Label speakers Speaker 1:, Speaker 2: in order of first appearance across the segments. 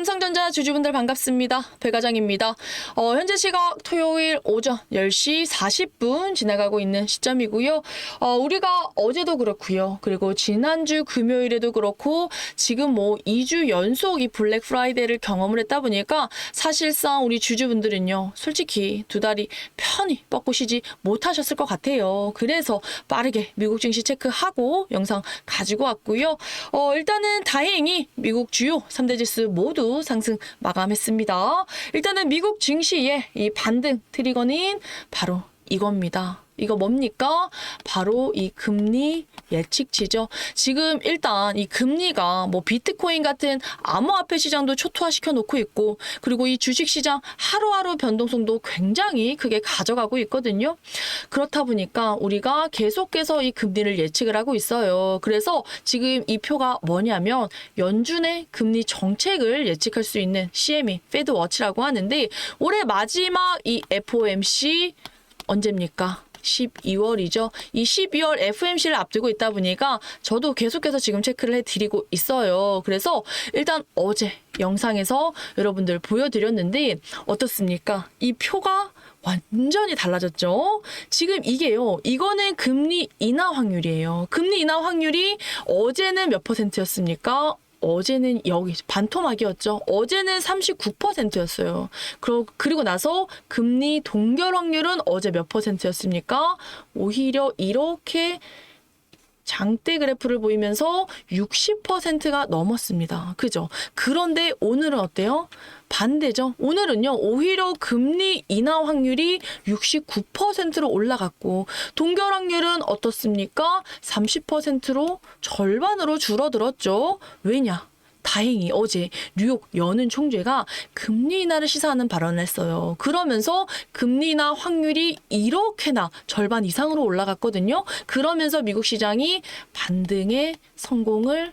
Speaker 1: 삼성전자 주주분들 반갑습니다. 배 과장입니다. 어, 현재 시각 토요일 오전 10시 40분 지나가고 있는 시점이고요. 어, 우리가 어제도 그렇고요. 그리고 지난주 금요일에도 그렇고 지금 뭐 2주 연속 이 블랙 프라이데이를 경험을 했다 보니까 사실상 우리 주주분들은요. 솔직히 두 다리 편히 뻗고 쉬지 못하셨을 것 같아요. 그래서 빠르게 미국 증시 체크하고 영상 가지고 왔고요. 어, 일단은 다행히 미국 주요 3대 지수 모두 상승 마감했습니다. 일단은 미국 증시의 이 반등 트리거는 바로 이겁니다. 이거 뭡니까? 바로 이 금리 예측치죠. 지금 일단 이 금리가 뭐 비트코인 같은 암호화폐 시장도 초토화시켜 놓고 있고 그리고 이 주식 시장 하루하루 변동성도 굉장히 크게 가져가고 있거든요. 그렇다 보니까 우리가 계속해서 이 금리를 예측을 하고 있어요. 그래서 지금 이 표가 뭐냐면 연준의 금리 정책을 예측할 수 있는 CME 페드 워치라고 하는데 올해 마지막 이 FOMC 언제입니까? 12월이죠. 이 12월 FMC를 앞두고 있다 보니까 저도 계속해서 지금 체크를 해드리고 있어요. 그래서 일단 어제 영상에서 여러분들 보여드렸는데 어떻습니까? 이 표가 완전히 달라졌죠. 지금 이게요. 이거는 금리 인하 확률이에요. 금리 인하 확률이 어제는 몇 퍼센트였습니까? 어제는 여기 반토막이었죠. 어제는 39%였어요. 그리고 나서 금리 동결 확률은 어제 몇 퍼센트였습니까? 오히려 이렇게 장대 그래프를 보이면서 60%가 넘었습니다. 그죠? 그런데 오늘은 어때요? 반대죠. 오늘은요, 오히려 금리 인하 확률이 69%로 올라갔고, 동결 확률은 어떻습니까? 30%로 절반으로 줄어들었죠. 왜냐? 다행히 어제 뉴욕 연은 총재가 금리 인하를 시사하는 발언을 했어요. 그러면서 금리 인하 확률이 이렇게나 절반 이상으로 올라갔거든요. 그러면서 미국 시장이 반등에 성공을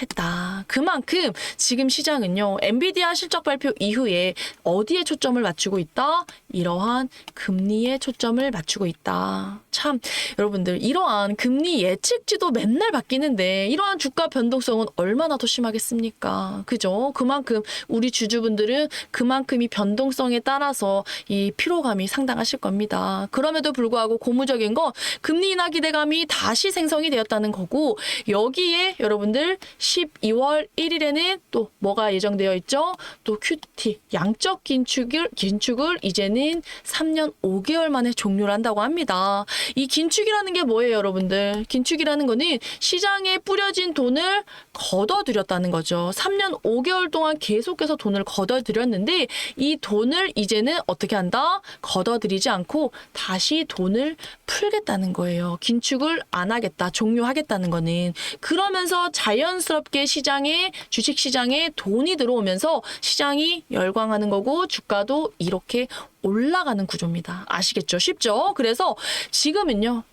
Speaker 1: 했다. 그만큼 지금 시장은요, 엔비디아 실적 발표 이후에 어디에 초점을 맞추고 있다? 이러한 금리에 초점을 맞추고 있다. 참, 여러분들, 이러한 금리 예측지도 맨날 바뀌는데, 이러한 주가 변동성은 얼마나 더 심하겠습니까? 그죠? 그만큼 우리 주주분들은 그만큼 이 변동성에 따라서 이 피로감이 상당하실 겁니다. 그럼에도 불구하고 고무적인 건 금리 인하 기대감이 다시 생성이 되었다는 거고, 여기에 여러분들 12월 1일에는 또 뭐가 예정되어 있죠? 또 QT 양적 긴축을 긴축을 이제는 3년 5개월 만에 종료를 한다고 합니다. 이 긴축이라는 게 뭐예요, 여러분들? 긴축이라는 거는 시장에 뿌려진 돈을 걷어들였다는 거죠. 3년 5개월 동안 계속해서 돈을 걷어들였는데 이 돈을 이제는 어떻게 한다? 걷어들이지 않고 다시 돈을 풀겠다는 거예요. 긴축을 안 하겠다, 종료하겠다는 거는 그러면서 자연스 럽게 시장에 주식 시장에 돈이 들어오면서 시장이 열광하는 거고 주가도 이렇게 올라가는 구조입니다. 아시겠죠? 쉽죠? 그래서 지금은요.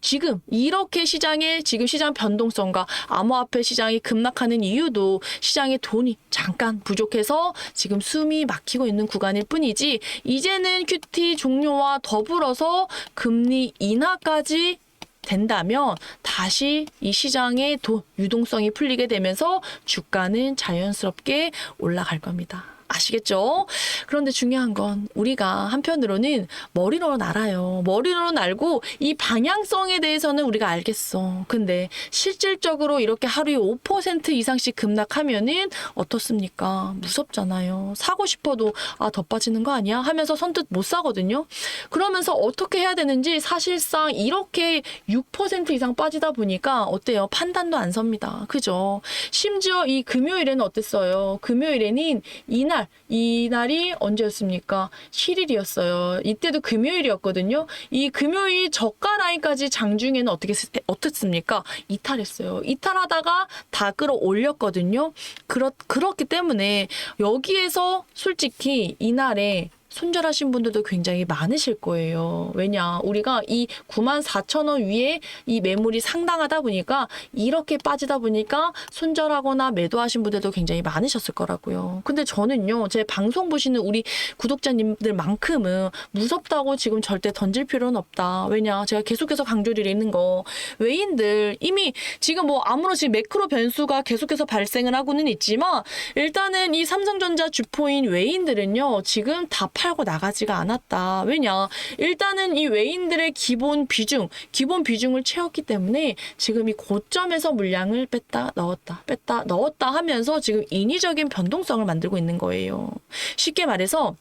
Speaker 1: 지금 이렇게 시장의 지금 시장 변동성과 암호화폐 시장이 급락하는 이유도 시장에 돈이 잠깐 부족해서 지금 숨이 막히고 있는 구간일 뿐이지 이제는 QT 종료와 더불어서 금리 인하까지 된다면 다시 이 시장의 돈 유동성이 풀리게 되면서 주가는 자연스럽게 올라갈 겁니다. 아시겠죠? 그런데 중요한 건 우리가 한편으로는 머리로는 알아요. 머리로는 알고 이 방향성에 대해서는 우리가 알겠어. 근데 실질적으로 이렇게 하루에 5% 이상씩 급락하면은 어떻습니까? 무섭잖아요. 사고 싶어도 아, 더 빠지는 거 아니야? 하면서 선뜻 못 사거든요. 그러면서 어떻게 해야 되는지 사실상 이렇게 6% 이상 빠지다 보니까 어때요? 판단도 안 섭니다. 그죠? 심지어 이 금요일에는 어땠어요? 금요일에는 이날, 이날이 언제였습니까? 7일이었어요. 이때도 금요일이었거든요. 이 금요일 저가 라인까지 장중에는 어떻게, 어떻습니까? 이탈했어요. 이탈하다가 다 끌어올렸거든요. 그렇, 그렇기 때문에 여기에서 솔직히 이날에 손절하신 분들도 굉장히 많으실 거예요. 왜냐, 우리가 이 9만 4천 원 위에 이 매물이 상당하다 보니까 이렇게 빠지다 보니까 손절하거나 매도하신 분들도 굉장히 많으셨을 거라고요. 근데 저는요, 제 방송 보시는 우리 구독자님들만큼은 무섭다고 지금 절대 던질 필요는 없다. 왜냐, 제가 계속해서 강조드리는 거 외인들 이미 지금 뭐 아무런 지금 매크로 변수가 계속해서 발생을 하고는 있지만 일단은 이 삼성전자 주포인 외인들은요 지금 다 팔고 나가지가 않았다. 왜냐 일단은 이 외인들의 기본 비중 기본 비중을 채웠기 때문에 지금 이 고점에서 물량을 뺐다 넣었다 뺐다 넣었다 하면서 지금 인위적인 변동성을 만들고 있는 거예요. 쉽게 말해서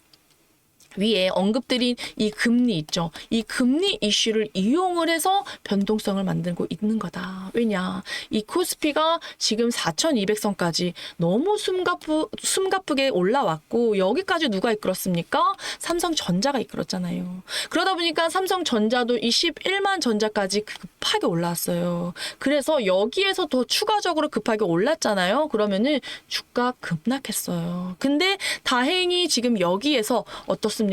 Speaker 1: 위에 언급드린 이 금리 있죠. 이 금리 이슈를 이용을 해서 변동성을 만들고 있는 거다. 왜냐? 이 코스피가 지금 4,200선까지 너무 숨가쁘, 숨가쁘게 올라왔고, 여기까지 누가 이끌었습니까? 삼성전자가 이끌었잖아요. 그러다 보니까 삼성전자도 이 11만 전자까지 급하게 올라왔어요. 그래서 여기에서 더 추가적으로 급하게 올랐잖아요. 그러면은 주가 급락했어요. 근데 다행히 지금 여기에서 어떻습니까?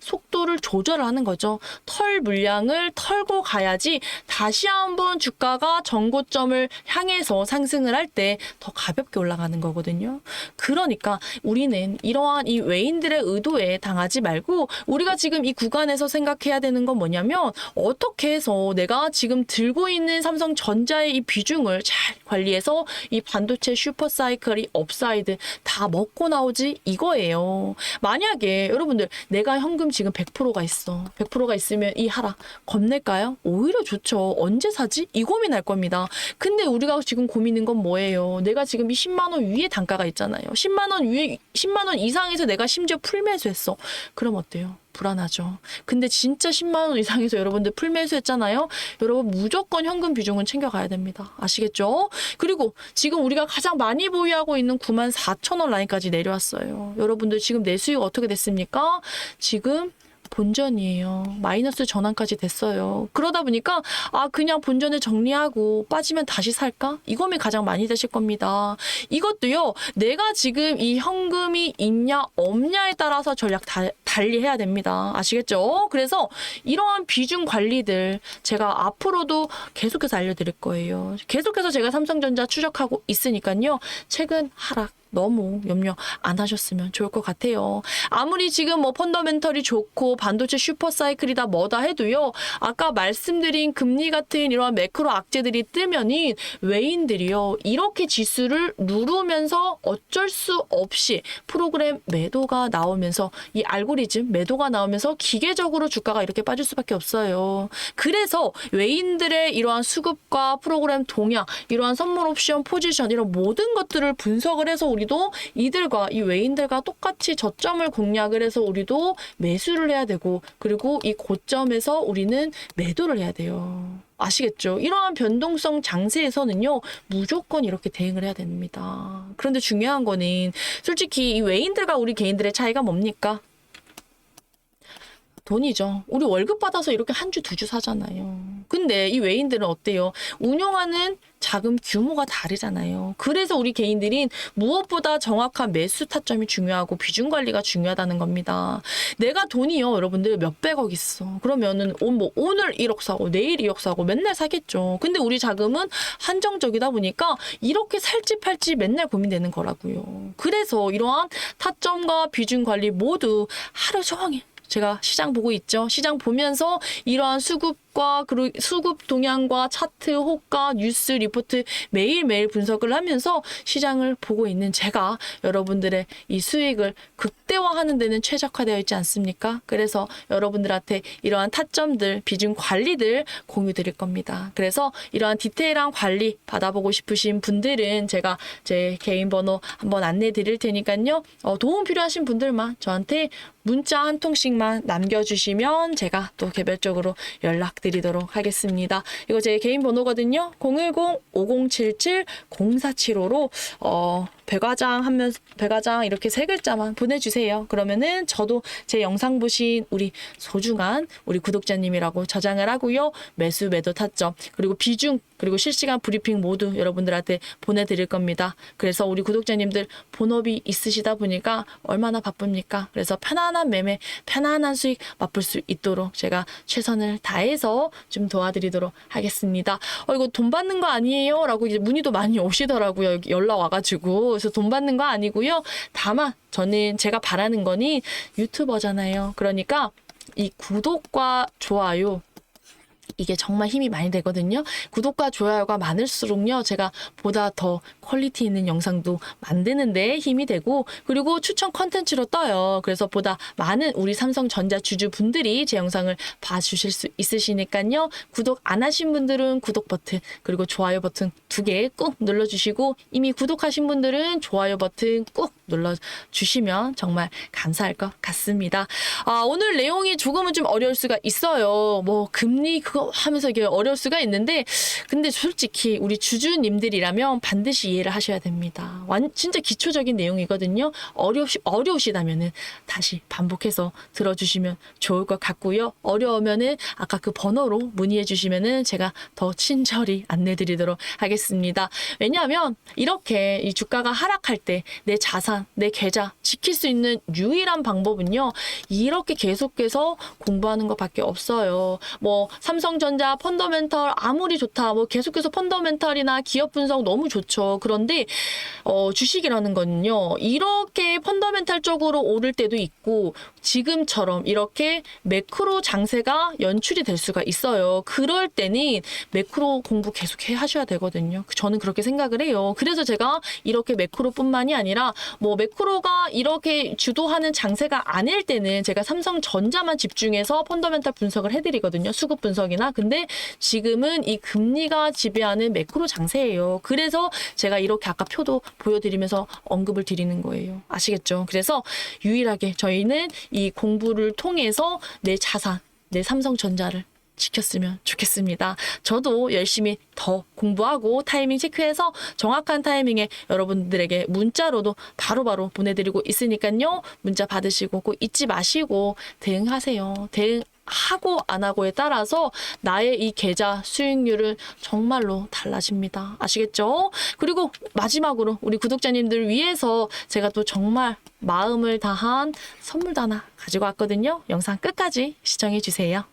Speaker 1: 속도를 조절하는 거죠. 털 물량을 털고 가야지 다시 한번 주가가 전고점을 향해서 상승을 할 때 더 가볍게 올라가는 거거든요. 그러니까 우리는 이러한 이 외인들의 의도에 당하지 말고 우리가 지금 이 구간에서 생각해야 되는 건 뭐냐면 어떻게 해서 내가 지금 들고 있는 삼성전자의 이 비중을 잘 관리해서 이 반도체 슈퍼 사이클이 업사이드 다 먹고 나오지 이거예요. 만약에 여러분들 내가 현금 지금 100%가 있어. 100%가 있으면 이 하락 겁낼까요? 오히려 좋죠. 언제 사지? 이 고민할 겁니다. 근데 우리가 지금 고민인 건 뭐예요? 내가 지금 이 10만 원 위에 단가가 있잖아요. 10만 원 위에 10만 원 이상에서 내가 심지어 풀매수했어. 그럼 어때요? 불안하죠. 근데 진짜 10만 원 이상에서 여러분들 풀매수했잖아요. 여러분 무조건 현금 비중은 챙겨가야 됩니다. 아시겠죠? 그리고 지금 우리가 가장 많이 보유하고 있는 9만 4천 원 라인까지 내려왔어요. 여러분들 지금 내 수익 어떻게 됐습니까? 지금 본전이에요. 마이너스 전환까지 됐어요. 그러다 보니까 아 그냥 본전을 정리하고 빠지면 다시 살까? 이 고민 가장 많이 되실 겁니다. 이것도요. 내가 지금 이 현금이 있냐 없냐에 따라서 전략 다, 달리해야 됩니다. 아시겠죠? 그래서 이러한 비중 관리들 제가 앞으로도 계속해서 알려드릴 거예요. 계속해서 제가 삼성전자 추적하고 있으니까요. 최근 하락 너무 염려 안 하셨으면 좋을 것 같아요. 아무리 지금 뭐 펀더멘털이 좋고 반도체 슈퍼 사이클이다 뭐다 해도요. 아까 말씀드린 금리 같은 이러한 매크로 악재들이 뜨면은 외인들이요. 이렇게 지수를 누르면서 어쩔 수 없이 프로그램 매도가 나오면서 이 알고리즘 매도가 나오면서 기계적으로 주가가 이렇게 빠질 수밖에 없어요. 그래서 외인들의 이러한 수급과 프로그램 동향, 이러한 선물 옵션 포지션 이런 모든 것들을 분석을 해서 우리도 이들과 이 외인들과 똑같이 저점을 공략을 해서 우리도 매수를 해야 되고 그리고 이 고점에서 우리는 매도를 해야 돼요. 아시겠죠? 이러한 변동성 장세에서는요, 무조건 이렇게 대응을 해야 됩니다. 그런데 중요한 거는 솔직히 이 외인들과 우리 개인들의 차이가 뭡니까? 돈이죠. 우리 월급 받아서 이렇게 한 주, 두 주 사잖아요. 근데 이 외인들은 어때요? 운용하는 자금 규모가 다르잖아요. 그래서 우리 개인들인 무엇보다 정확한 매수 타점이 중요하고 비중 관리가 중요하다는 겁니다. 내가 돈이요, 여러분들 몇백억 있어. 그러면은 오- 뭐 오늘 1억 사고 내일 2억 사고 맨날 사겠죠. 근데 우리 자금은 한정적이다 보니까 이렇게 살지 팔지 맨날 고민되는 거라고요. 그래서 이러한 타점과 비중 관리 모두 하루 종일 제가 시장 보고 있죠. 시장 보면서 이러한 수급 과 그리고 수급 동향과 차트, 호가, 뉴스, 리포트 매일매일 분석을 하면서 시장을 보고 있는 제가 여러분들의 이 수익을 극대화하는 데는 최적화되어 있지 않습니까? 그래서 여러분들한테 이러한 타점들, 비중 관리들 공유 드릴 겁니다. 그래서 이러한 디테일한 관리 받아보고 싶으신 분들은 제가 제 개인 번호 한번 안내 드릴 테니까요. 어, 도움 필요하신 분들만 저한테 문자 한 통씩만 남겨주시면 제가 또 개별적으로 연락드 리도록 하겠습니다. 이거 제 개인 번호거든요. 010-5077-0475로 어, 배과장 하면 배과장 이렇게 세 글자만 보내주세요. 그러면은 저도 제 영상 보신 우리 소중한 우리 구독자님이라고 저장을 하고요. 매수 매도 타점 그리고 비중 그리고 실시간 브리핑 모두 여러분들한테 보내드릴 겁니다. 그래서 우리 구독자님들 본업이 있으시다 보니까 얼마나 바쁩니까? 그래서 편안한 매매, 편안한 수익 맛볼 수 있도록 제가 최선을 다좀 도와드리도록 하겠습니다. 어, 이거 돈 받는 거 아니에요? 라고 이제 문의도 많이 오시더라고요. 여기 연락 와가지고. 그래서 돈 받는 거 아니고요. 다만 저는 제가 바라는 거니 유튜버잖아요. 그러니까 이 구독과 좋아요 이게 정말 힘이 많이 되거든요. 구독과 좋아요가 많을수록요, 제가 보다 더 퀄리티 있는 영상도 만드는데 힘이 되고, 그리고 추천 컨텐츠로 떠요. 그래서 보다 많은 우리 삼성전자 주주분들이 제 영상을 봐주실 수 있으시니까요. 구독 안 하신 분들은 구독 버튼, 그리고 좋아요 버튼 두 개 꾹 눌러주시고, 이미 구독하신 분들은 좋아요 버튼 꾹 눌러주시면 정말 감사할 것 같습니다. 아, 오늘 내용이 조금은 좀 어려울 수가 있어요. 뭐, 금리 그거 하면서 이게 어려울 수가 있는데, 근데 솔직히 우리 주주님들이라면 반드시 이해를 하셔야 됩니다. 완, 진짜 기초적인 내용이거든요. 어려우시, 어려우시다면은 다시 반복해서 들어주시면 좋을 것 같고요. 어려우면은 아까 그 번호로 문의해 주시면은 제가 더 친절히 안내 드리도록 하겠습니다. 왜냐하면 이렇게 이 주가가 하락할 때 내 자산, 내 계좌 지킬 수 있는 유일한 방법은요. 이렇게 계속해서 공부하는 것밖에 없어요. 뭐 삼성 전자 펀더멘털 아무리 좋다. 뭐 계속해서 펀더멘털이나 기업 분석 너무 좋죠. 그런데 어, 주식이라는 거는요. 이렇게 펀더멘탈적으로 오를 때도 있고 지금처럼 이렇게 매크로 장세가 연출이 될 수가 있어요. 그럴 때는 매크로 공부 계속 해 하셔야 되거든요. 저는 그렇게 생각을 해요. 그래서 제가 이렇게 매크로뿐만이 아니라 뭐 매크로가 이렇게 주도하는 장세가 아닐 때는 제가 삼성전자만 집중해서 펀더멘탈 분석을 해드리거든요. 수급 분석이나. 근데 지금은 이 금리가 지배하는 매크로 장세예요. 그래서 제가 이렇게 아까 표도 보여드리면서 언급을 드리는 거예요. 아시겠죠? 그래서 유일하게 저희는 이 공부를 통해서 내 자산, 내 삼성전자를 지켰으면 좋겠습니다. 저도 열심히 더 공부하고 타이밍 체크해서 정확한 타이밍에 여러분들에게 문자로도 바로바로 보내드리고 있으니까요. 문자 받으시고 꼭 잊지 마시고 대응하세요. 대응 하고 안 하고에 따라서 나의 이 계좌 수익률은 정말로 달라집니다. 아시겠죠? 그리고 마지막으로 우리 구독자님들 위해서 제가 또 정말 마음을 다한 선물도 하나 가지고 왔거든요. 영상 끝까지 시청해 주세요.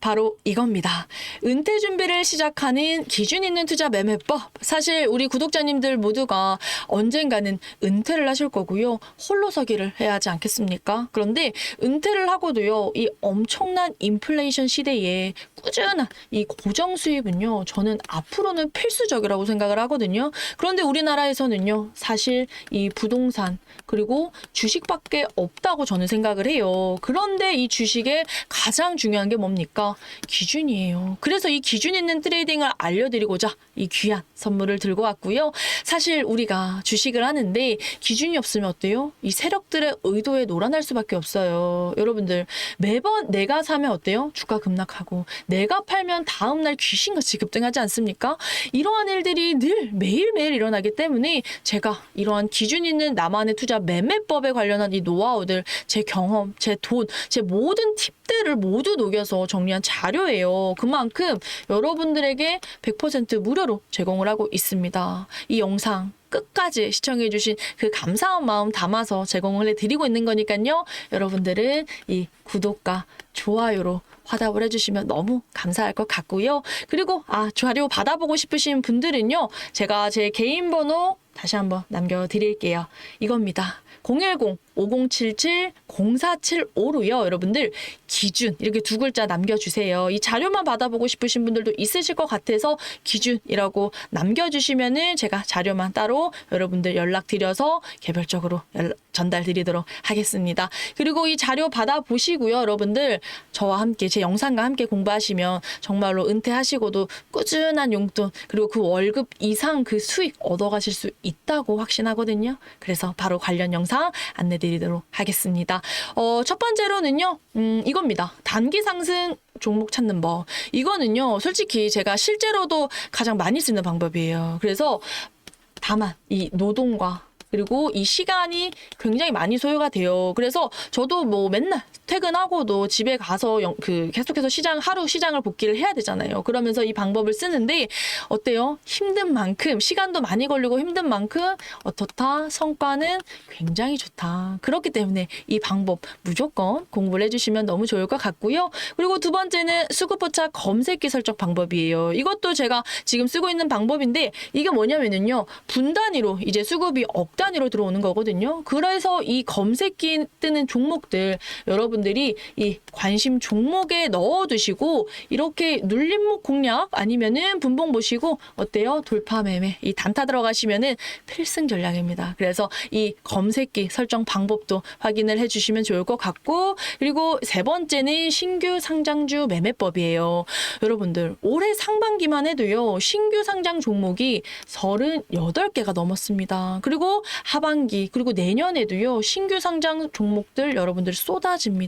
Speaker 1: 바로 이겁니다. 은퇴 준비를 시작하는 기준 있는 투자 매매법. 사실 우리 구독자님들 모두가 언젠가는 은퇴를 하실 거고요. 홀로 서기를 해야 하지 않겠습니까? 그런데 은퇴를 하고도요. 이 엄청난 인플레이션 시대에 꾸준한 이 고정 수입은요. 저는 앞으로는 필수적이라고 생각을 하거든요. 그런데 우리나라에서는요. 사실 이 부동산 그리고 주식밖에 없다고 저는 생각을 해요. 그런데 이 주식의 가장 중요한 게 뭡니까? 기준이에요. 그래서 이 기준 있는 트레이딩을 알려드리고자 이 귀한 선물을 들고 왔고요. 사실 우리가 주식을 하는데 기준이 없으면 어때요? 이 세력들의 의도에 놀아날 수밖에 없어요. 여러분들 매번 내가 사면 어때요? 주가 급락하고 내가 팔면 다음날 귀신같이 급등하지 않습니까? 이러한 일들이 늘 매일매일 일어나기 때문에 제가 이러한 기준 있는 나만의 투자 매매법에 관련한 이 노하우들, 제 경험, 제 돈, 제 모든 팁 들을 모두 녹여서 정리한 자료예요. 그만큼 여러분들에게 100% 무료로 제공을 하고 있습니다. 이 영상 끝까지 시청해주신 그 감사한 마음 담아서 제공을 해드리고 있는 거니까요. 여러분들은 이 구독과 좋아요로 화답을 해주시면 너무 감사할 것 같고요. 그리고 아 자료 받아보고 싶으신 분들은요. 제가 제 개인 번호 다시 한번 남겨드릴게요. 이겁니다. 010-5077-0475로요. 여러분들 기준 이렇게 두 글자 남겨주세요. 이 자료만 받아보고 싶으신 분들도 있으실 것 같아서 기준이라고 남겨주시면은 제가 자료만 따로 여러분들 연락드려서 개별적으로 연락- 전달드리도록 하겠습니다. 그리고 이 자료 받아보시고요. 여러분들 저와 함께 제 영상과 함께 공부하시면 정말로 은퇴하시고도 꾸준한 용돈 그리고 그 월급 이상 그 수익 얻어가실 수 있다고 확신하거든요. 그래서 바로 관련 영상 안내드리 도록 하겠습니다. 어, 첫 번째로는요, 음, 이겁니다. 단기 상승 종목 찾는 법. 이거는요, 솔직히 제가 실제로도 가장 많이 쓰는 방법이에요. 그래서 다만 이 노동과 그리고 이 시간이 굉장히 많이 소요가 돼요. 그래서 저도 뭐 맨날 퇴근하고도 집에 가서 영- 그 계속해서 시장 하루 시장을 복귀를 해야 되잖아요. 그러면서 이 방법을 쓰는데 어때요? 힘든 만큼 시간도 많이 걸리고 힘든 만큼 어떻다 성과는 굉장히 좋다. 그렇기 때문에 이 방법 무조건 공부를 해주시면 너무 좋을 것 같고요. 그리고 두 번째는 수급포차 검색기 설정 방법이에요. 이것도 제가 지금 쓰고 있는 방법인데 이게 뭐냐면은요 분 단위로 이제 수급이 억 단위로 들어오는 거거든요. 그래서 이 검색기 뜨는 종목들 여러분 들이 이 관심 종목에 넣어두시고 이렇게 눌림목 공략 아니면은 분봉 보시고 어때요? 돌파 매매 이 단타 들어가시면은 필승 전략입니다. 그래서 이 검색기 설정 방법도 확인을 해주시면 좋을 것 같고 그리고 세 번째는 신규 상장주 매매법이에요. 여러분들 올해 상반기만 해도요 신규 상장 종목이 38개가 넘었습니다. 그리고 하반기 그리고 내년에도요 신규 상장 종목들 여러분들 쏟아집니다.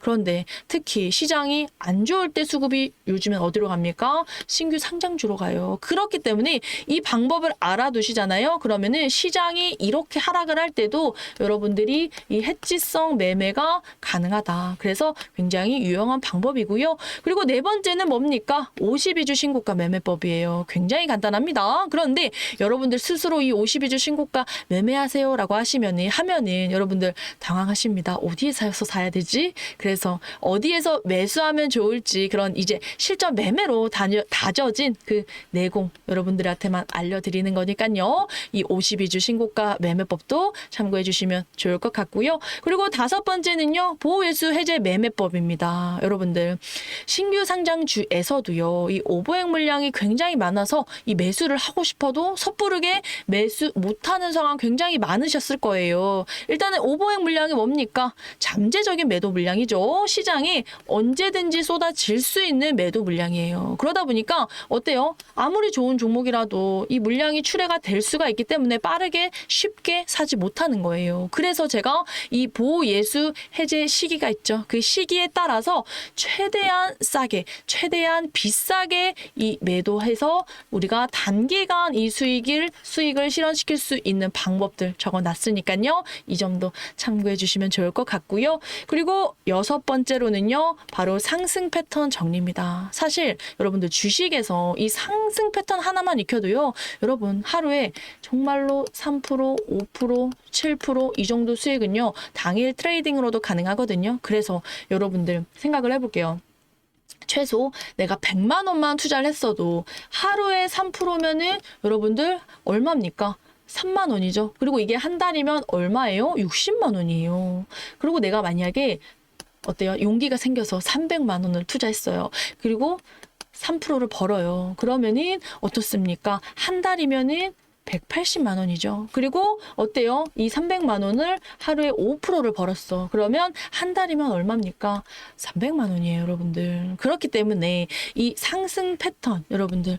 Speaker 1: 그런데 특히 시장이 안 좋을 때 수급이 요즘엔 어디로 갑니까? 신규 상장주로 가요. 그렇기 때문에 이 방법을 알아두시잖아요. 그러면은 시장이 이렇게 하락을 할 때도 여러분들이 이 해지성 매매가 가능하다. 그래서 굉장히 유용한 방법이고요. 그리고 네 번째는 뭡니까? 52주 신고가 매매법이에요. 굉장히 간단합니다. 그런데 여러분들 스스로 이 52주 신고가 매매하세요라고 하시면은 하면은 여러분들 당황하십니다. 어디에 사서 사야 되지? 그래서 어디에서 매수하면 좋을지 그런 이제 실전 매매로 다녀, 다져진 그 내공 여러분들한테만 알려드리는 거니까요. 이 52주 신고가 매매법도 참고해 주시면 좋을 것 같고요. 그리고 다섯 번째는요. 보호회수 해제 매매법입니다. 여러분들 신규 상장주에서도요. 이 오버행 물량이 굉장히 많아서 이 매수를 하고 싶어도 섣부르게 매수 못하는 상황 굉장히 많으셨을 거예요. 일단은 오버행 물량이 뭡니까? 잠재적인 매도 물량이죠. 시장에 언제든지 쏟아질 수 있는 매도 물량이에요. 그러다 보니까 어때요? 아무리 좋은 종목이라도 이 물량이 출회가 될 수가 있기 때문에 빠르게 쉽게 사지 못하는 거예요. 그래서 제가 이 보호 예수 해제 시기가 있죠. 그 시기에 따라서 최대한 싸게, 최대한 비싸게 이 매도해서 우리가 단기간 이 수익을 수익을 실현시킬 수 있는 방법들 적어 놨으니까요. 이 점도 참고해 주시면 좋을 것 같고요. 그리고 여섯 번째로는요. 바로 상승 패턴 정리입니다. 사실 여러분들 주식에서 이 상승 패턴 하나만 익혀도요. 여러분 하루에 정말로 3%, 5%, 7%이 정도 수익은요. 당일 트레이딩으로도 가능하거든요. 그래서 여러분들 생각을 해볼게요. 최소 내가 100만 원만 투자를 했어도 하루에 3%면은 여러분들 얼마입니까? 3만 원이죠. 그리고 이게 한 달이면 얼마예요? 60만 원이에요. 그리고 내가 만약에 어때요? 용기가 생겨서 300만 원을 투자했어요. 그리고 3%를 벌어요. 그러면은 어떻습니까? 한 달이면은 180만 원이죠. 그리고 어때요? 이 300만 원을 하루에 5%를 벌었어. 그러면 한 달이면 얼마입니까? 300만 원이에요, 여러분들. 그렇기 때문에 이 상승 패턴, 여러분들.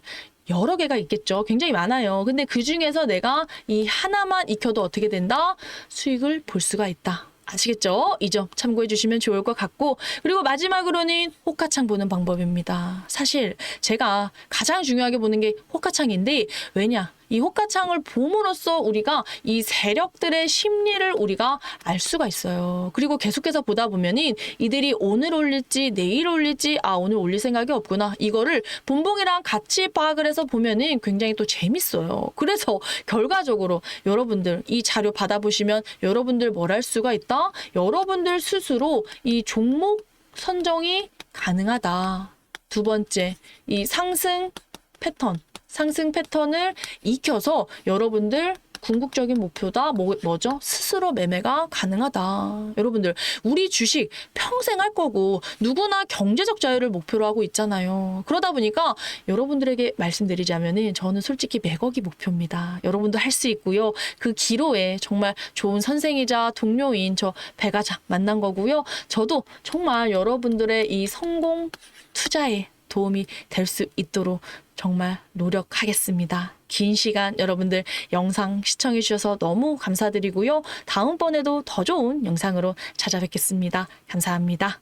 Speaker 1: 여러 개가 있겠죠. 굉장히 많아요. 근데 그 중에서 내가 이 하나만 익혀도 어떻게 된다? 수익을 볼 수가 있다. 아시겠죠? 이 점 참고해 주시면 좋을 것 같고 그리고 마지막으로는 호가창 보는 방법입니다. 사실 제가 가장 중요하게 보는 게 호가창인데 왜냐? 이 호가창을 봄으로써 우리가 이 세력들의 심리를 우리가 알 수가 있어요. 그리고 계속해서 보다 보면은 이들이 오늘 올릴지 내일 올릴지 아 오늘 올릴 생각이 없구나 이거를 본봉이랑 같이 파악을 해서 보면은 굉장히 또 재밌어요. 그래서 결과적으로 여러분들 이 자료 받아보시면 여러분들 뭘 할 수가 있다. 여러분들 스스로 이 종목 선정이 가능하다. 두 번째 이 상승 패턴 상승 패턴을 익혀서 여러분들 궁극적인 목표다 뭐, 뭐죠? 스스로 매매가 가능하다. 여러분들 우리 주식 평생 할 거고 누구나 경제적 자유를 목표로 하고 있잖아요. 그러다 보니까 여러분들에게 말씀드리자면은 저는 솔직히 100억이 목표입니다. 여러분도 할 수 있고요. 그 기로에 정말 좋은 선생이자 동료인 저 배가장 만난 거고요. 저도 정말 여러분들의 이 성공 투자에 도움이 될 수 있도록 정말 노력하겠습니다. 긴 시간 여러분들 영상 시청해 주셔서 너무 감사드리고요. 다음번에도 더 좋은 영상으로 찾아뵙겠습니다. 감사합니다.